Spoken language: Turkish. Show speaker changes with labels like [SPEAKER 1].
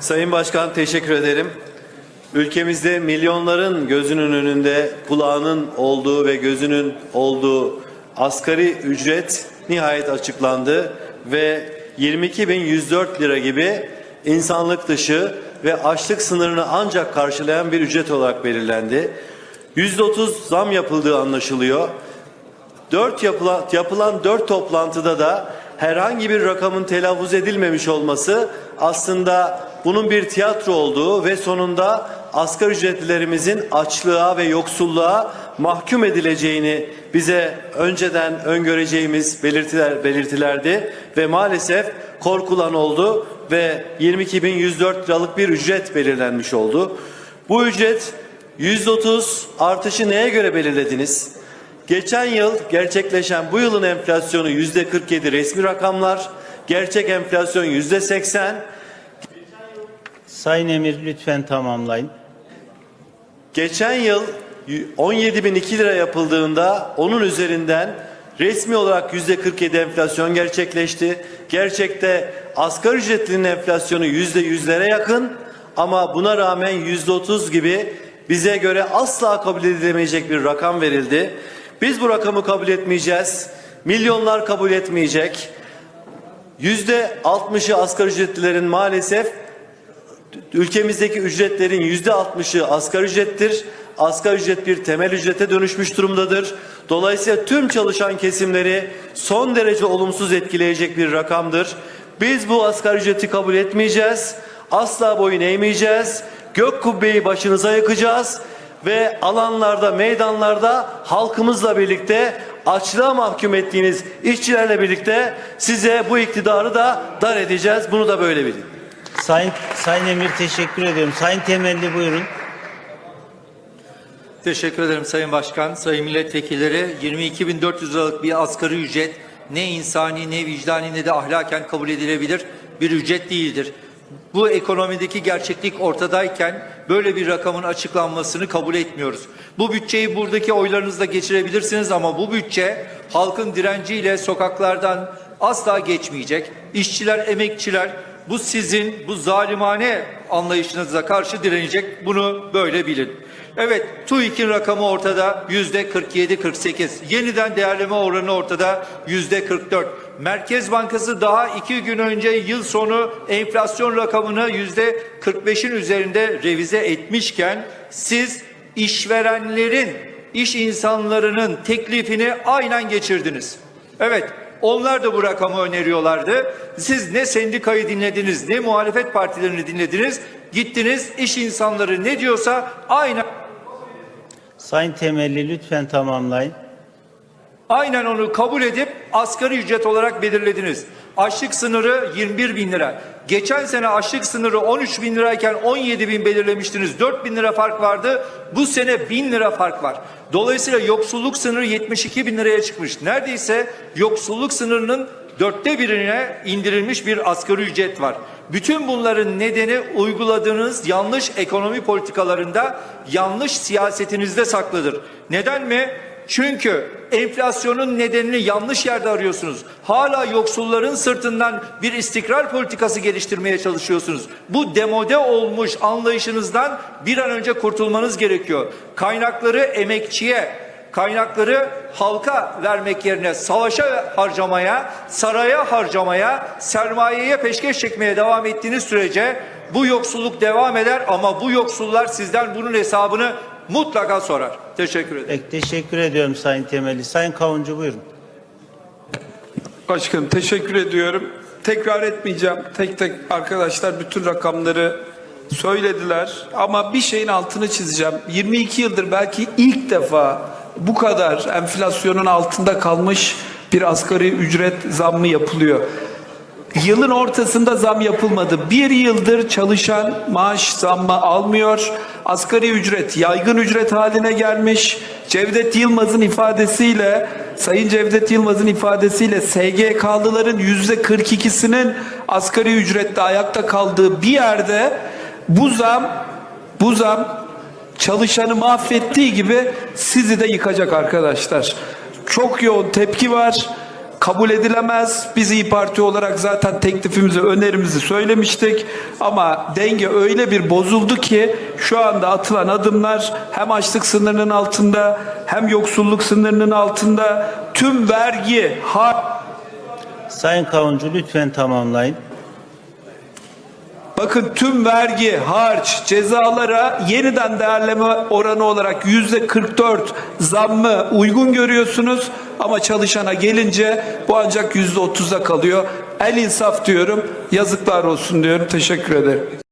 [SPEAKER 1] Sayın Başkan teşekkür ederim. Ülkemizde milyonların gözünün önünde kulağının olduğu ve gözünün olduğu asgari ücret nihayet açıklandı ve 22.104 lira gibi insanlık dışı ve açlık sınırını ancak karşılayan bir ücret olarak belirlendi. %30 zam yapıldığı anlaşılıyor. Dört yapılan, yapılan dört toplantıda da herhangi bir rakamın telaffuz edilmemiş olması aslında bunun bir tiyatro olduğu ve sonunda asgari ücretlilerimizin açlığa ve yoksulluğa mahkum edileceğini bize önceden öngöreceğimiz belirtiler belirtilerdi ve maalesef korkulan oldu ve 22.104 liralık bir ücret belirlenmiş oldu. Bu ücret %30 artışı neye göre belirlediniz? Geçen yıl gerçekleşen bu yılın enflasyonu yüzde 47 resmi rakamlar, gerçek enflasyon yüzde 80.
[SPEAKER 2] Sayın Emir lütfen tamamlayın.
[SPEAKER 1] Geçen yıl 17.002 lira yapıldığında onun üzerinden resmi olarak yüzde 47 enflasyon gerçekleşti. Gerçekte asgari ücretlinin enflasyonu yüzde yüzlere yakın ama buna rağmen yüzde 30 gibi bize göre asla kabul edilemeyecek bir rakam verildi. Biz bu rakamı kabul etmeyeceğiz. Milyonlar kabul etmeyecek. Yüzde 60'ı asgari ücretlilerin maalesef ülkemizdeki ücretlerin yüzde 60'ı asgari ücrettir. Asgari ücret bir temel ücrete dönüşmüş durumdadır. Dolayısıyla tüm çalışan kesimleri son derece olumsuz etkileyecek bir rakamdır. Biz bu asgari ücreti kabul etmeyeceğiz. Asla boyun eğmeyeceğiz. Gök kubbeyi başınıza yıkacağız ve alanlarda, meydanlarda halkımızla birlikte açlığa mahkum ettiğiniz işçilerle birlikte size bu iktidarı da dar edeceğiz. Bunu da böyle bilin.
[SPEAKER 2] Sayın Sayın Emir teşekkür ediyorum. Sayın Temelli buyurun.
[SPEAKER 3] Teşekkür ederim Sayın Başkan, Sayın Milletvekilleri. 22.400 liralık bir asgari ücret ne insani ne vicdani ne de ahlaken kabul edilebilir bir ücret değildir. Bu ekonomideki gerçeklik ortadayken böyle bir rakamın açıklanmasını kabul etmiyoruz. Bu bütçeyi buradaki oylarınızla geçirebilirsiniz ama bu bütçe halkın direnciyle sokaklardan asla geçmeyecek. İşçiler, emekçiler bu sizin bu zalimane anlayışınıza karşı direnecek. Bunu böyle bilin. Evet, TÜİK'in rakamı ortada yüzde 47-48. Yeniden değerleme oranı ortada yüzde 44. Merkez Bankası daha iki gün önce yıl sonu enflasyon rakamını yüzde 45'in üzerinde revize etmişken siz işverenlerin, iş insanlarının teklifini aynen geçirdiniz. Evet, onlar da bu rakamı öneriyorlardı. Siz ne sendikayı dinlediniz, ne muhalefet partilerini dinlediniz. Gittiniz, iş insanları ne diyorsa aynen
[SPEAKER 2] Sayın Temelli lütfen tamamlayın.
[SPEAKER 3] Aynen onu kabul edip asgari ücret olarak belirlediniz. Açlık sınırı 21 bin lira. Geçen sene açlık sınırı 13 bin lirayken 17 bin belirlemiştiniz. 4 bin lira fark vardı. Bu sene 1000 lira fark var. Dolayısıyla yoksulluk sınırı 72 bin liraya çıkmış. Neredeyse yoksulluk sınırının dörtte birine indirilmiş bir asgari ücret var. Bütün bunların nedeni uyguladığınız yanlış ekonomi politikalarında, yanlış siyasetinizde saklıdır. Neden mi? Çünkü enflasyonun nedenini yanlış yerde arıyorsunuz. Hala yoksulların sırtından bir istikrar politikası geliştirmeye çalışıyorsunuz. Bu demode olmuş anlayışınızdan bir an önce kurtulmanız gerekiyor. Kaynakları emekçiye, kaynakları halka vermek yerine savaşa harcamaya, saraya harcamaya, sermayeye peşkeş çekmeye devam ettiğiniz sürece bu yoksulluk devam eder ama bu yoksullar sizden bunun hesabını mutlaka sorar. Teşekkür ederim.
[SPEAKER 2] Peki, teşekkür ediyorum Sayın Temelli. Sayın Kavuncu buyurun.
[SPEAKER 4] Başkanım teşekkür ediyorum. Tekrar etmeyeceğim. Tek tek arkadaşlar bütün rakamları söylediler. Ama bir şeyin altını çizeceğim. 22 yıldır belki ilk defa bu kadar enflasyonun altında kalmış bir asgari ücret zammı yapılıyor. Yılın ortasında zam yapılmadı. Bir yıldır çalışan maaş zammı almıyor. Asgari ücret yaygın ücret haline gelmiş. Cevdet Yılmaz'ın ifadesiyle, Sayın Cevdet Yılmaz'ın ifadesiyle SGK'lıların yüzde 42'sinin asgari ücrette ayakta kaldığı bir yerde bu zam, bu zam çalışanı mahvettiği gibi sizi de yıkacak arkadaşlar. Çok yoğun tepki var kabul edilemez. Biz İyi Parti olarak zaten teklifimizi, önerimizi söylemiştik. Ama denge öyle bir bozuldu ki şu anda atılan adımlar hem açlık sınırının altında hem yoksulluk sınırının altında tüm vergi, har
[SPEAKER 2] Sayın Kavuncu lütfen tamamlayın.
[SPEAKER 4] Bakın tüm vergi, harç, cezalara yeniden değerleme oranı olarak yüzde 44 zammı uygun görüyorsunuz. Ama çalışana gelince bu ancak yüzde 30'a kalıyor. El insaf diyorum, yazıklar olsun diyorum. Teşekkür ederim.